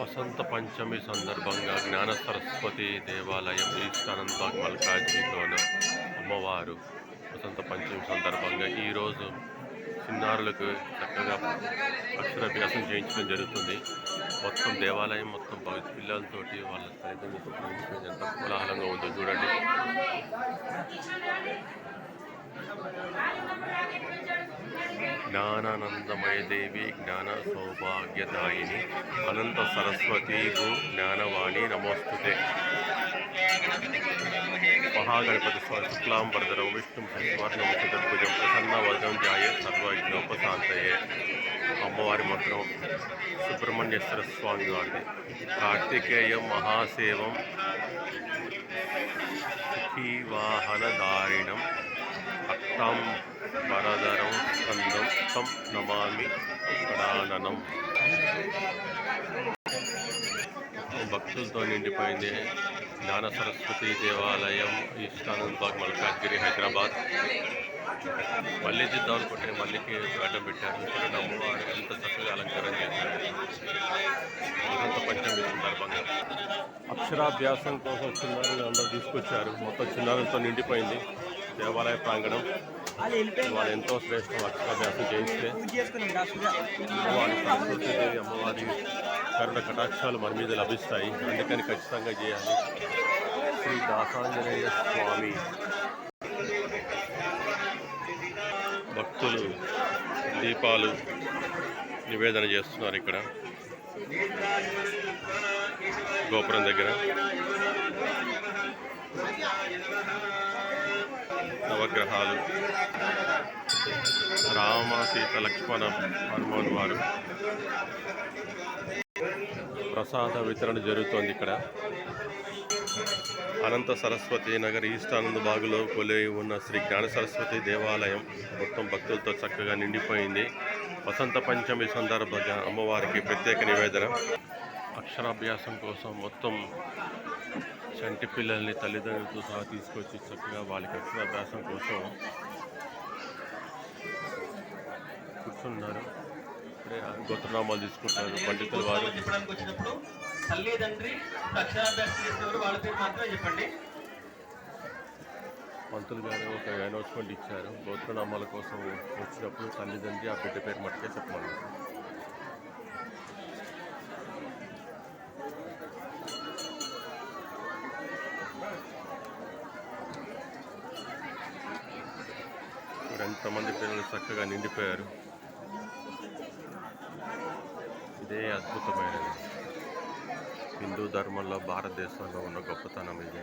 వసంత పంచమి సందర్భంగా జ్ఞాన సరస్వతి దేవాలయం ఈస్ట్ అనంతబాగ్ అమ్మవారు వసంత పంచమి సందర్భంగా ఈరోజు చిన్నారులకు చక్కగా అక్షరాభ్యాసం చేయించడం జరుగుతుంది. మొత్తం దేవాలయం మొత్తం పిల్లలతోటి వాళ్ళ తల్లిదండ్రులతో ఎంత కోలాహలంగా ఉందో చూడండి. జ్ఞానానందమయ దేవి జ్ఞాన సౌభాగ్యదాయిని అనంత సరస్వతి భూ జ్ఞానవాణి నమోస్తుతే. మహాగణపతి స్వామి శుక్లాంబరధరం విష్ణు శశివర్ణం చతుర్భుజం ప్రసన్న వదనం జాయ సర్వజ్ఞోపశాంతయే. అమ్మవారి మంత్రం సుబ్రహ్మణ్యేశ్వర స్వామి వారిది. కార్తికేయం మహాసేవం సుఖీవాహనధారిణం అత్తం వరదరం స్కందం తం నమామి ప్రాణనం. భక్తులతో నిండిపోయింది జ్ఞాన సరస్వతి దేవాలయం ఈస్టానందబాగ్ మల్కాజ్గిరి హైదరాబాద్. మళ్ళీ దిద్దాం అనుకుంటే మళ్ళీకి అడ్డం పెట్టారు. ఇక్కడ అమ్మవారు ఎంత చక్కగా అలంకారం చేశారు. వసంత పంచమి సందర్భంగా అక్షరాభ్యాసం కోసం చిన్నారులు అందరూ తీసుకొచ్చారు. మొత్తం చిన్నారులతో నిండిపోయింది. దేవాలయ ప్రాంగణం. వాళ్ళు ఎంతో శ్రేష్టం అక్షరాభ్యాసం చేయిస్తే సరస్వతి దేవి అమ్మవారి కరుణ కటాక్షాలు మన మీద లభిస్తాయి. అందుకని ఖచ్చితంగా చేయాలి. శ్రీ దాసాంజనేయ స్వామి భక్తులు దీపాలు నివేదన చేస్తున్నారు ఇక్కడ. గోపురం దగ్గర. నవగ్రహాలు. రామ సీత లక్ష్మణ హనుమాన్ వారు. ప్రసాద వితరణ జరుగుతోంది ఇక్కడ. అనంత సరస్వతి నగర్ ఈస్ట్ ఆనంద్ బాగులో కొలై ఉన్న శ్రీ జ్ఞాన సరస్వతి దేవాలయం మొత్తం భక్తులతో చక్కగా నిండిపోయింది. వసంత పంచమి సందర్భంగా అమ్మవారికి ప్రత్యేక నివేదన. అక్షరాభ్యాసం కోసం మొత్తం చంటి పిల్లల్ని తల్లిదండ్రులతో సహా తీసుకొచ్చి చక్కగా వాళ్ళకి అక్షరాభ్యాసం కోసం కూర్చున్నారు. ఇప్పుడే గోత్రనామాలు తీసుకుంటున్నారు పండితుల వారు. చెప్పడానికి వచ్చినప్పుడు తల్లి తండ్రి అక్షరాభ్యాసం చేసేవారు వాళ్ళ పేరు మాత్రమే చెప్పండి. మంత్రులు గారు ఒక అనౌన్స్మెంట్ ఇచ్చారు. గోత్రనామాల కోసం వచ్చినప్పుడు తల్లిదండ్రి ఆ బిడ్డ పేరు మట్టుకే చెప్పమన్నారు. ఎంతమంది పిల్లలు చక్కగా నిండిపోయారు. ఇదే అద్భుతమైనది. హిందూ ధర్మంలో భారతదేశంలో ఉన్న గొప్పతనం ఇది.